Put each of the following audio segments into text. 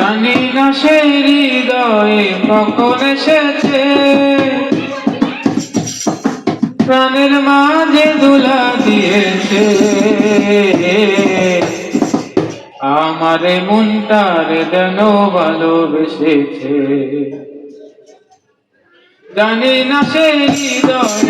জানি না সে হৃদয়ে কখন এসেছে। প্রাণের মাঝে দুলা দিয়েছে। আমারে মনটার যেন ভালোবেসেছে। জানি না সে হৃদয়ে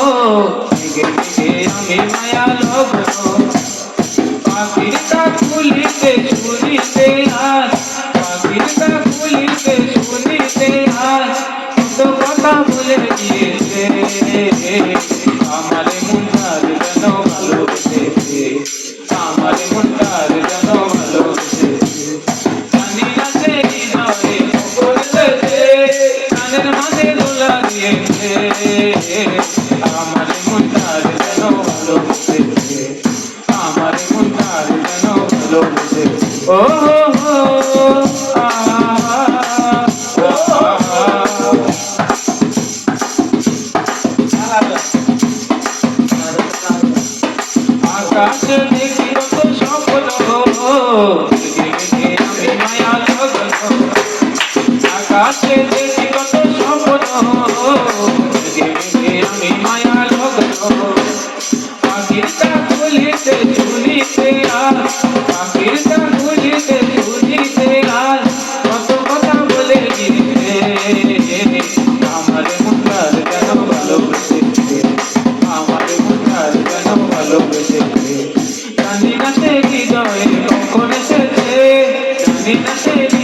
আমি মায়া পাখির কাক ফুলিতে শুনিতে আজ, পাখির কাক ফুলিতে শুনিতে আজ, কত কথা বলে আমার মনটার যেন ভালোবেসেছে, আমার মনটার যেন ভালোবেসেছে। জানি আকাশে দেখি কত দেখে আমি মায়া ভালোবেসেছে